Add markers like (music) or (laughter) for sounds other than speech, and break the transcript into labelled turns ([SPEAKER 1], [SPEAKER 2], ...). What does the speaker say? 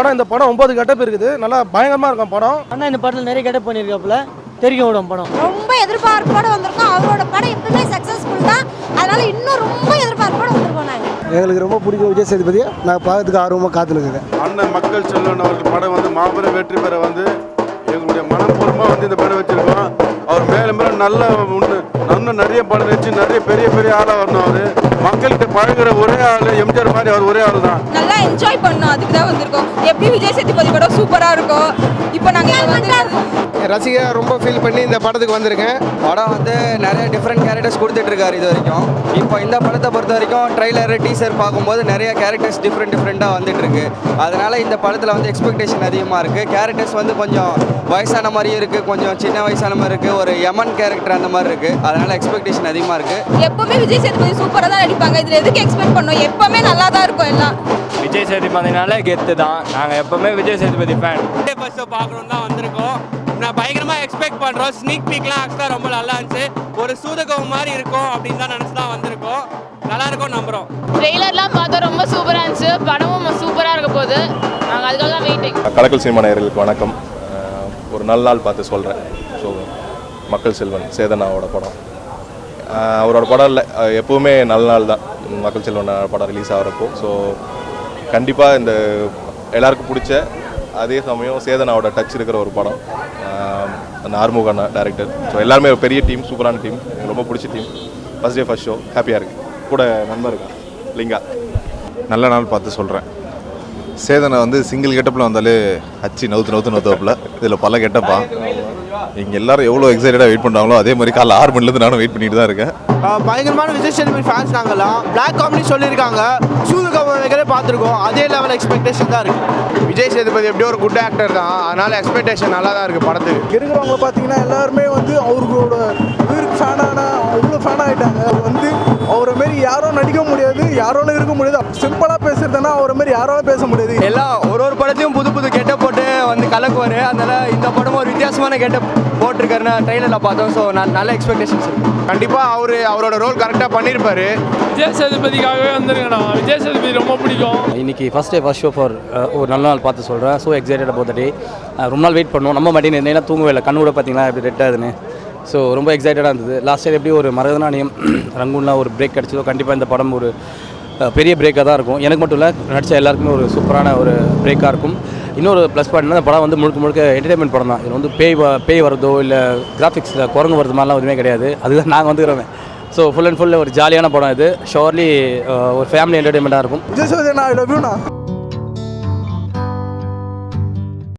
[SPEAKER 1] ஆனால் இந்த படம் ஒன்பது கட்டப் இருக்குது. நல்லா பயங்கரமாக இருக்கும் படம்.
[SPEAKER 2] அண்ணா இந்த படத்தில் நிறைய கெட்ட பண்ணியிருக்காப்புல. தெரியும் விடும் படம்.
[SPEAKER 3] ரொம்ப எதிர்பார்ப்போட வந்திருக்கோம். அவரோட படம் எப்பவுமே சக்ஸஸ்ஃபுல் தான். அதனால இன்னும் ரொம்ப எதிர்பார்ப்போட வந்திருக்கோம் நாங்கள்
[SPEAKER 4] எங்களுக்கு ரொம்ப பிடிக்கும் விஜய் சேதுபதியை நான் பார்க்கறதுக்கு ஆர்வமாக காத்துருக்குங்க
[SPEAKER 5] அண்ணன் மக்கள் செல்வன் அவர்கள் படம் வந்து மாபெரும் வெற்றி பெற வந்து எங்களுடைய மனப்பூர்வமாக வந்து இந்த படம் வச்சிருக்கோம். அவர் மேலும் மேலும் நல்ல முன்னு இன்னும் நிறைய படம் வச்சு நிறைய பெரிய பெரிய ஆளாக வரணும் அவர். மக்கள்கிட்ட பழகுற ஒரே ஆள் எம்ஜிஆர் மாதிரி அவர் ஒரே ஆள் தான்
[SPEAKER 6] நல்லா என்ஜாய் பண்ணோம். அதுக்கு தான் வந்திருக்கோம். எப்படி விஜய் சேதுபதி படம் சூப்பராக இருக்கும்? இப்போ நாங்கள் வந்து
[SPEAKER 4] ரசிகர் ரொம்ப ஃபீல் பண்ணி இந்த படத்துக்கு வந்திருக்கேன்.
[SPEAKER 7] படம் வந்து நிறைய டிஃப்ரெண்ட் கேரக்டர்ஸ் கொடுத்துட்டு இருக்காரு இது வரைக்கும். இப்போ இந்த படத்தை பொறுத்த வரைக்கும் ட்ரைலர் டீசர் பார்க்கும்போது நிறைய கேரக்டர்ஸ் டிஃப்ரெண்ட் டிஃப்ரெண்ட்டாக வந்துட்டு இருக்கு அதனால இந்த படத்தில் வந்து எக்ஸ்பெக்டேஷன் அதிகமாக இருக்கு. கேரக்டர்ஸ் வந்து கொஞ்சம் வயசான மாதிரியும் இருக்கு. கொஞ்சம் சின்ன வயசான மாதிரி இருக்கு. ஒரு யமன் கேரக்டர் அந்த மாதிரி இருக்கு. அதனால எக்ஸ்பெக்டேஷன் அதிகமாக இருக்கு.
[SPEAKER 6] எப்பவுமே விஜய் சேதுபதி சூப்பராக தான் நடிப்பாங்க. இதில் எதுக்கு எக்ஸ்பெக்ட் பண்ணோம்? எப்பவுமே நல்லா தான் இருக்கும் எல்லாம்.
[SPEAKER 8] விஜய் சேதுபதினால கெத்து தான் நாங்கள் எப்பவுமே விஜய் சேதுபதி ஃபேன்
[SPEAKER 9] ஃபர்ஸ்ட் பார்க்கணும் தான் வந்திருக்கோம். எக்ஸ்பெக்ட் பண்ணுறோம் ஸ்னீக் பீக்லாம் ஆக்சுவலாக ரொம்ப நல்லா இருந்துச்சு. ஒரு சூதகம் மாதிரி இருக்கும் அப்படின்னு தான் நினச்சி தான் வந்திருக்கோம். நல்லா இருக்கும் நம்புகிறோம்
[SPEAKER 10] ட்ரெய்லர்லாம் பார்த்தா ரொம்ப சூப்பராக இருந்துச்சு. படமும் சூப்பராக இருக்க போகுது. நாங்கள் அதுக்காக தான் வெயிட்டிங்
[SPEAKER 11] கலக்கல் சினிமா நேயர்களுக்கு வணக்கம். ஒரு நல்ல நாள் பார்த்து சொல்கிறேன் ஸோ மக்கள் செல்வன் சேதனாவோட படம். அவரோட படம் இல்லை. எப்பவுமே நல்ல நாள் தான். மக்கள் செல்வன் படம் ரிலீஸ் ஆகிறப்போ. ஸோ கண்டிப்பாக இந்த எல்லாருக்கும் பிடிச்ச அதே சமயம் சேதனாவோட டச் இருக்கிற ஒரு படம் அந்த ஆறுமுகண்ணா டேரக்டர் ஸோ எல்லாருமே ஒரு பெரிய டீம் சூப்பரான டீம் எனக்கு ரொம்ப பிடிச்ச team first day first show ஹாப்பியாக இருக்கு. கூட நண்பர் இருக்கான் லிங்கா.
[SPEAKER 5] நல்ல நாள் பார்த்து சொல்கிறேன் சேதனை வந்து சிங்கிள் கெட்டப்பில் வந்தாலே அச்சு நவுத்து நவுத்து நவுத்தாப்புல இதில் பல கெட்டப்பா இங்கே எல்லாரும் எவ்வளோ எக்ஸைட்டடாக வெயிட் பண்ணுறாங்களோ அதே மாதிரி காலைல ஆறு மணிலேருந்து நானும் வெயிட் பண்ணிட்டு தான் இருக்கேன்.
[SPEAKER 4] பயங்கரமான விஜய் சேதுபதி ஃபேன்ஸ் நாங்களாம் பிளாக் காமெடி சொல்லியிருக்காங்க. சூதுகவே பார்த்துருக்கோம். அதே லெவல் எக்ஸ்பெக்டேஷன் தான் இருக்கு.
[SPEAKER 5] விஜய் சேதுபதி எப்படியோ ஒரு குட் ஆக்டர் தான். அதனால எக்ஸ்பெக்டேஷன் நல்லா தான் இருக்குது படத்துக்கு.
[SPEAKER 1] இருக்கிறவங்க பார்த்தீங்கன்னா எல்லாருமே வந்து அவர்களோட உயிருக்கு ஃபேனான அவ்வளோ ஃபேன் ஆகிட்டாங்க வந்து அவரை மாரி யாரும் நடிக்க முடியாது யாரோட இருக்க முடியாது. சிம்பிளாக பேசுறதுன்னா அவரை மாரி யாராலும் பேச முடியாது.
[SPEAKER 7] எல்லாம் ஒரு ஒரு படத்தையும் புது புது கெட்ட கலக்குவார். அதனால இந்த படமும் ஒரு வித்தியாசமான கெட்ட போட்டிருக்காருன்னு ட்ரெயிலரில் பார்த்தோம். ஸோ நான் நல்ல எக்ஸ்பெக்டேஷன்ஸ் இருக்கு
[SPEAKER 5] கண்டிப்பாக அவர் அவரோட ரோல் கரெக்டாக பண்ணியிருப்பாரு
[SPEAKER 8] விஜய் சேதுபதிக்காகவே வந்துருங்கண்ணா விஜய் சேதுபதி ரொம்ப பிடிக்கும்.
[SPEAKER 2] இன்னைக்கு first day first show for ஒரு நல்ல நாள் பார்த்து சொல்கிறேன் so excited about the day. Uh, ரொம்ப நாள் வெயிட் பண்ணோம். நம்ம மாட்டேன் நேரம் தூங்கவே இல்லை. கண்ணு கூட பார்த்தீங்களா? எப்படி ரெட் ஆகுதுன்னு ஸோ ரொம்ப எக்ஸைட்டடாக இருந்தது. லாஸ்ட் இயர் எப்படி ஒரு மரதநாணயம் (clears throat) ரங்கூன்லாம் ஒரு பிரேக் கிடச்சதோ கண்டிப்பாக இந்த படம் ஒரு பெரிய பிரேக்காக தான் இருக்கும். எனக்கு மட்டும் இல்லை நடித்த எல்லாருக்குமே ஒரு சூப்பரான ஒரு பிரேக்காக இருக்கும். இன்னொரு ப்ளஸ் பாயிண்ட்னா இந்த படம் வந்து முழுக்க முழுக்க என்டர்டைன்மெண்ட் படம் தான். இது வந்து பேய் பேய் வரதோ இல்லை கிராஃபிக்ஸில் குரங்கு வரது மாதிரிலாம் எதுவுமே கிடையாது. அதுதான் நாங்கள் வந்துக்கிறோமே. ஸோ ஃபுல் அண்ட் ஃபுல் ஒரு ஜாலியான படம் இது. ஷோர்லி ஒரு ஃபேமிலி என்டர்டைன்மெண்ட்டாக இருக்கும்.